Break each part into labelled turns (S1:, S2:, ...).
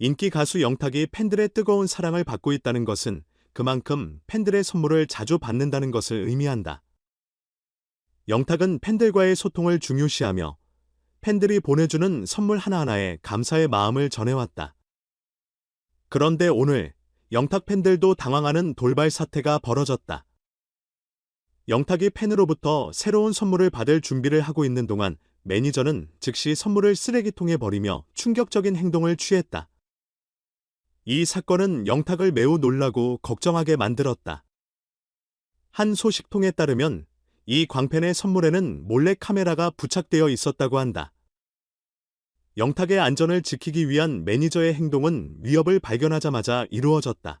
S1: 인기 가수 영탁이 팬들의 뜨거운 사랑을 받고 있다는 것은 그만큼 팬들의 선물을 자주 받는다는 것을 의미한다. 영탁은 팬들과의 소통을 중요시하며 팬들이 보내주는 선물 하나하나에 감사의 마음을 전해왔다. 그런데 오늘 영탁 팬들도 당황하는 돌발 사태가 벌어졌다. 영탁이 팬으로부터 새로운 선물을 받을 준비를 하고 있는 동안 매니저는 즉시 선물을 쓰레기통에 버리며 충격적인 행동을 취했다. 이 사건은 영탁을 매우 놀라고 걱정하게 만들었다. 한 소식통에 따르면 이 광팬의 선물에는 몰래 카메라가 부착되어 있었다고 한다. 영탁의 안전을 지키기 위한 매니저의 행동은 위협을 발견하자마자 이루어졌다.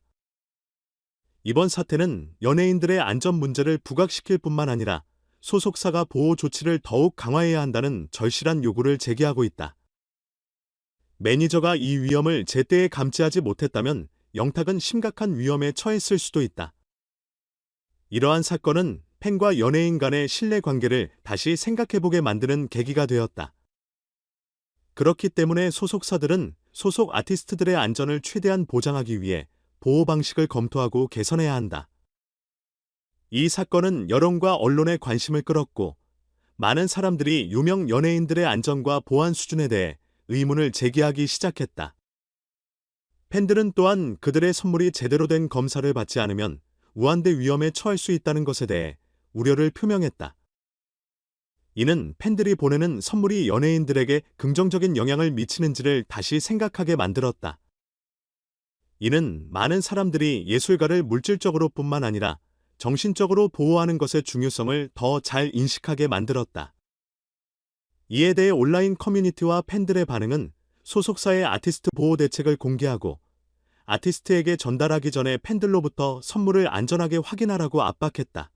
S1: 이번 사태는 연예인들의 안전 문제를 부각시킬 뿐만 아니라 소속사가 보호 조치를 더욱 강화해야 한다는 절실한 요구를 제기하고 있다. 매니저가 이 위험을 제때에 감지하지 못했다면 영탁은 심각한 위험에 처했을 수도 있다. 이러한 사건은 팬과 연예인 간의 신뢰 관계를 다시 생각해보게 만드는 계기가 되었다. 그렇기 때문에 소속사들은 소속 아티스트들의 안전을 최대한 보장하기 위해 보호 방식을 검토하고 개선해야 한다. 이 사건은 여론과 언론의 관심을 끌었고, 많은 사람들이 유명 연예인들의 안전과 보안 수준에 대해 의문을 제기하기 시작했다. 팬들은 또한 그들의 선물이 제대로 된 검사를 받지 않으면 우한대 위험에 처할 수 있다는 것에 대해 우려를 표명했다. 이는 팬들이 보내는 선물이 연예인들에게 긍정적인 영향을 미치는지를 다시 생각하게 만들었다. 이는 많은 사람들이 예술가를 물질적으로 뿐만 아니라 정신적으로 보호하는 것의 중요성을 더 잘 인식하게 만들었다. 이에 대해 온라인 커뮤니티와 팬들의 반응은 소속사의 아티스트 보호 대책을 공개하고 아티스트에게 전달하기 전에 팬들로부터 선물을 안전하게 확인하라고 압박했다.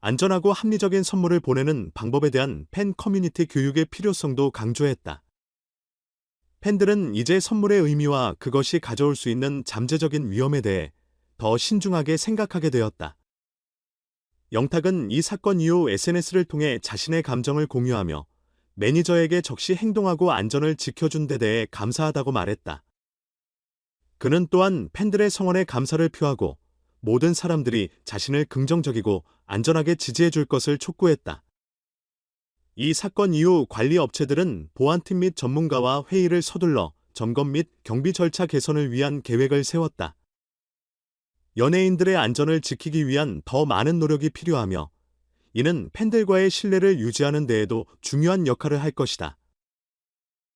S1: 안전하고 합리적인 선물을 보내는 방법에 대한 팬 커뮤니티 교육의 필요성도 강조했다. 팬들은 이제 선물의 의미와 그것이 가져올 수 있는 잠재적인 위험에 대해 더 신중하게 생각하게 되었다. 영탁은 이 사건 이후 SNS를 통해 자신의 감정을 공유하며 매니저에게 적시 행동하고 안전을 지켜준 데 대해 감사하다고 말했다. 그는 또한 팬들의 성원에 감사를 표하고 모든 사람들이 자신을 긍정적이고 안전하게 지지해 줄 것을 촉구했다. 이 사건 이후 관리 업체들은 보안팀 및 전문가와 회의를 서둘러 점검 및 경비 절차 개선을 위한 계획을 세웠다. 연예인들의 안전을 지키기 위한 더 많은 노력이 필요하며 이는 팬들과의 신뢰를 유지하는 데에도 중요한 역할을 할 것이다.